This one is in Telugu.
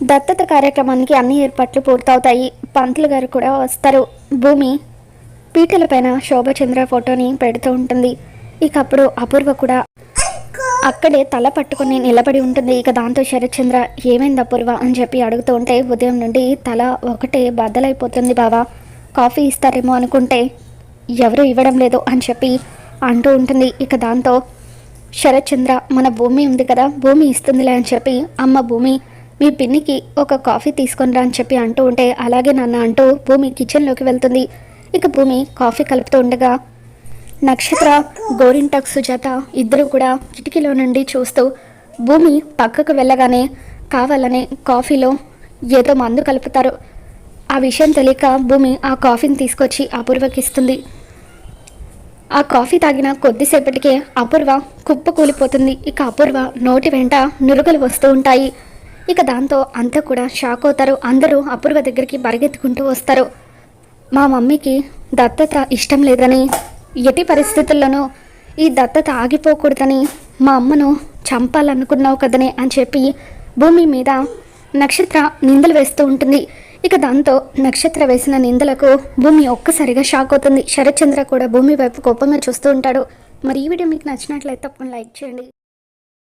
దత్తత కార్యక్రమానికి అన్ని ఏర్పాట్లు పూర్తవుతాయి. పంతులు గారు కూడా వస్తారు. భూమి పీటల పైన శోభచంద్ర ఫోటోని పెడుతూ ఉంటుంది. ఇక అప్పుడు అపూర్వ కూడా అక్కడే తల పట్టుకుని నిలబడి ఉంటుంది. ఇక దాంతో శరత్చంద్ర ఏమైంది అపూర్వ? అని చెప్పి అడుగుతూ ఉంటే ఉదయం నుండి తల ఒకటే బద్దలైపోతుంది బావా. కాఫీ ఇస్తారేమో అనుకుంటే ఎవరు ఇవ్వడం లేదు అని చెప్పి అంటూ ఉంటుంది. ఇక దాంతో శరత్చంద్ర మన భూమి ఉంది కదా భూమి ఇస్తుందిలే అని చెప్పి అమ్మ భూమి మీ పిన్నికి ఒక కాఫీ తీసుకొని రా అని చెప్పి అంటూ ఉంటే అలాగే నాన్న అంటూ భూమి కిచెన్లోకి వెళ్తుంది. ఇక భూమి కాఫీ కలుపుతూ ఉండగా నక్షత్ర గోరింటక్ సుజాత ఇద్దరు కూడా కిటికీలో నుండి చూస్తూ భూమి పక్కకు వెళ్ళగానే కావాలనే కాఫీలో ఏదో మందు కలుపుతారు. ఆ విషయం తెలియక భూమి ఆ కాఫీని తీసుకొచ్చి అపూర్వకి ఇస్తుంది ఆ కాఫీ తాగిన కొద్దిసేపటికే అపూర్వ కుప్ప కూలిపోతుంది ఇక అపూర్వ నోటి వెంట నురుగలు వస్తూ ఉంటాయి. ఇక దాంతో అంతా కూడా షాక్ అవుతారు. అందరూ అపూర్వ దగ్గరికి పరిగెత్తుకుంటూ వస్తారు. మా మమ్మీకి దత్తత ఇష్టం లేదని ఎట్టి పరిస్థితుల్లోనూ ఈ దత్తత ఆగిపోకూడదని మా అమ్మను చంపాలనుకున్నావు కదనే అని చెప్పి భూమి మీద నక్షత్ర నిందలు వేస్తూ ఉంటుంది. ఇక దాంతో నక్షత్ర వేసిన నిందలకు భూమి ఒక్కసారిగా షాక్ అవుతుంది. శరత్చంద్ర కూడా భూమి వైపు కోపంగా చూస్తూ ఉంటాడు. మరి ఈ వీడియో మీకు నచ్చినట్లయితే తప్పని లైక్ చేయండి.